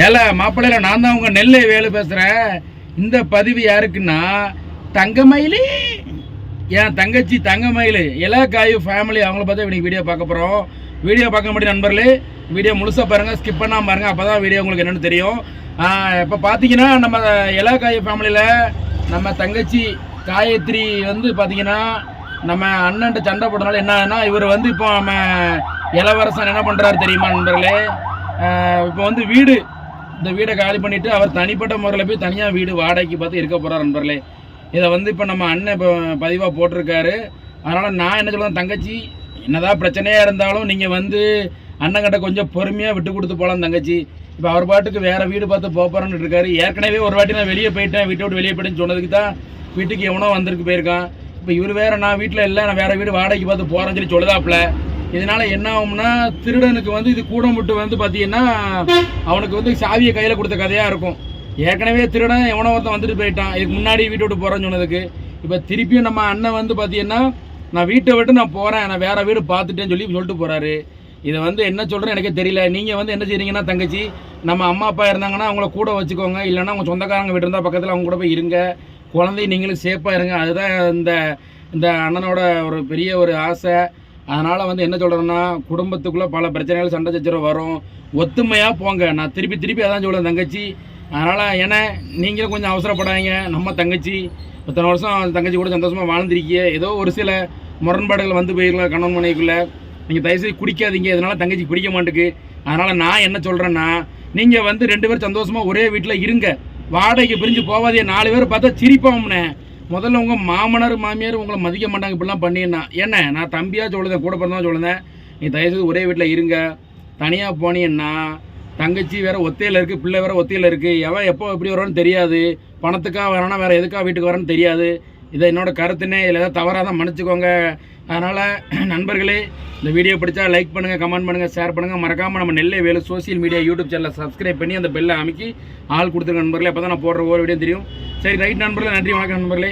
ஏல மாப்பிள்ளையில நான் தான் உங்க நெல்லை வேலு பேசுறேன் இந்த பதிவு யாருக்குன்னா தங்கமயிலி. என் தங்கச்சி தங்கமயில். இலக்காயு ஃபேமிலி அவங்கள பார்த்து இன்னைக்கு வீடியோ பார்க்க போகிறோம் வீடியோ பார்க்க முடியும் நண்பர்களே வீடியோ முழுசாக பாருங்கள் ஸ்கிப் பண்ணாமல் பாருங்கள் அப்போ தான் வீடியோ உங்களுக்கு என்னென்னு தெரியும். இப்போ பார்த்தீங்கன்னா நம்ம இலக்காயு ஃபேமிலியில் நம்ம தங்கச்சி காயத்ரி வந்து பார்த்தீங்கன்னா நம்ம அண்ணன்ட்டு சண்டை போட்டனால என்னன்னா இவர் வந்து இப்போ நம்ம இளவரசன் என்ன பண்ணுறாரு தெரியுமா நண்பர்களே? இப்போ வந்து வீடு இந்த வீடை காலி பண்ணிவிட்டு அவர் தனிப்பட்ட முறையில் போய் தனியாக வீடு வாடகைக்கு பார்த்து இருக்க போகிறார் நண்பர்களே. இதை வந்து இப்போ நம்ம அண்ணன் இப்போ பதிவாக போட்டிருக்காரு. அதனால் நான் என்ன சொல்லுவேன் தங்கச்சி என்னதான் பிரச்சனையாக இருந்தாலும் நீங்கள் வந்து அண்ணங்கிட்ட கொஞ்சம் பொறுமையாக விட்டு கொடுத்து போகலாம் தங்கச்சி. இப்போ அவர் பாட்டுக்கு வேறு வீடு பார்த்து போகிறேன்னு இருக்காரு. ஏற்கனவே ஒரு வாட்டி நான் வெளியே போயிட்டேன் வீட்டை விட்டு வெளியே போயிட்டேன்னு சொன்னதுக்கு தான் வீட்டுக்கு எவனோ வந்திருக்கு போயிருக்கான். இப்போ இவர் வேறு நான் வீட்டில் இல்லை நான் வேறு வீடு வாடகைக்கு பார்த்து போகிறேன்னு சொல்லி சொல்லுதாப்புல. இதனால என்ன ஆகும்னா திருடனுக்கு வந்து இது கூடமுட்டு வந்து பார்த்தீங்கன்னா அவனுக்கு வந்து சாவியை கையில் கொடுத்த கதையாக இருக்கும். ஏற்கனவே திருடன் எவனோ ஒருத்தன் வந்துட்டு போயிட்டான். இதுக்கு முன்னாடி வீட்டை விட்டு போகிறேன்னு சொன்னதுக்கு. இப்போ திருப்பியும் நம்ம அண்ணன் வந்து பார்த்தீங்கன்னா நான் வீட்டை விட்டு நான் போகிறேன் நான் வேறு வீடு பார்த்துட்டேன்னு சொல்லி சொல்லிட்டு போகிறாரு இதை வந்து என்ன சொல்கிறேன்னு எனக்கே தெரியல. நீங்கள் வந்து என்ன செய்றீங்கன்னா தங்கச்சி நம்ம அம்மா அப்பா இருந்தாங்கன்னா அவங்கள கூட வச்சுக்கோங்க. இல்லைன்னா உங்கள் சொந்தக்காரங்க வீட்டு இருந்தால் பக்கத்தில் அவங்க கூட போய் இருங்க. குழந்தைய நீங்களும் சேஃபாக இருங்க. அதுதான் இந்த இந்த அண்ணனோட ஒரு பெரிய ஒரு ஆசை. அதனால் வந்து என்ன சொல்கிறேன்னா குடும்பத்துக்குள்ளே பல பிரச்சனைகள் சண்டை சச்சரவு வரும். ஒத்துமையாக போங்க. நான் திருப்பி திருப்பி அதான் சொல்லுவேன் தங்கச்சி. அதனால் ஏன்னா நீங்களும் கொஞ்சம் அவசரப்படாதீங்க. நம்ம தங்கச்சி இத்தனை வருஷம் தங்கச்சி கூட சந்தோஷமாக வாழ்ந்துருக்கீங்க ஏதோ ஒரு சில முரண்பாடுகள் வந்து போயிருக்கலாம் கணவன் மனைவிக்குள்ளே. நீங்கள் தயவுசெய்து குடிக்காதீங்க. இதனால் தங்கச்சி பிடிக்க மாட்டுக்கு அதனால் நான் என்ன சொல்கிறேன்னா நீங்கள் வந்து ரெண்டு பேரும் சந்தோஷமாக ஒரே வீட்டில் இருங்க. வாடகைக்கு பிரிஞ்சு போகாதே நாலு பேர் பார்த்தா சிரிப்போம்னே. முதல்ல உங்கள் மாமனார் மாமியார் உங்களை மதிக்க மாட்டாங்க இப்படிலாம் பண்ணினா என்ன நான் தம்பியாக சொல்லுதேன் கூட பிறந்தா சொல்லுதேன். நீ தயவுசெய்து ஒரே வீட்டில் இருங்க. தனியாக போனீங்கன்னா தங்கச்சி வேற ஒத்தையில் இருக்குது பிள்ளை வேற ஒத்தையில் இருக்குது எவன் எப்போ எப்படி வருவான்னு தெரியாது. பணத்துக்காக வரானா வேறு எதுக்காக வீட்டுக்கு வரான்னு தெரியாது. இதை என்னோடய கருத்துனே இதில் ஏதாவது தவறாக தான் மன்னிச்சுக்கோங்க. அதனால் நண்பர்களே இந்த வீடியோ பிடிச்சா லைக் பண்ணுங்கள் கமெண்ட் பண்ணுங்கள் ஷேர் பண்ணுங்கள் மறக்காமல் நம்ம Nellai Velu social media YouTube சேனலை சப்ஸ்கிரைப் பண்ணி அந்த பெல்லை அமைக்கி ஆள் கொடுத்துருங்க நண்பர்களே. அப்போ தான் நான் போடுற ஒவ்வொரு வீடியோ தெரியும். சரி ரைட் நண்பர்களே நன்றி வணக்கம் நண்பர்களே.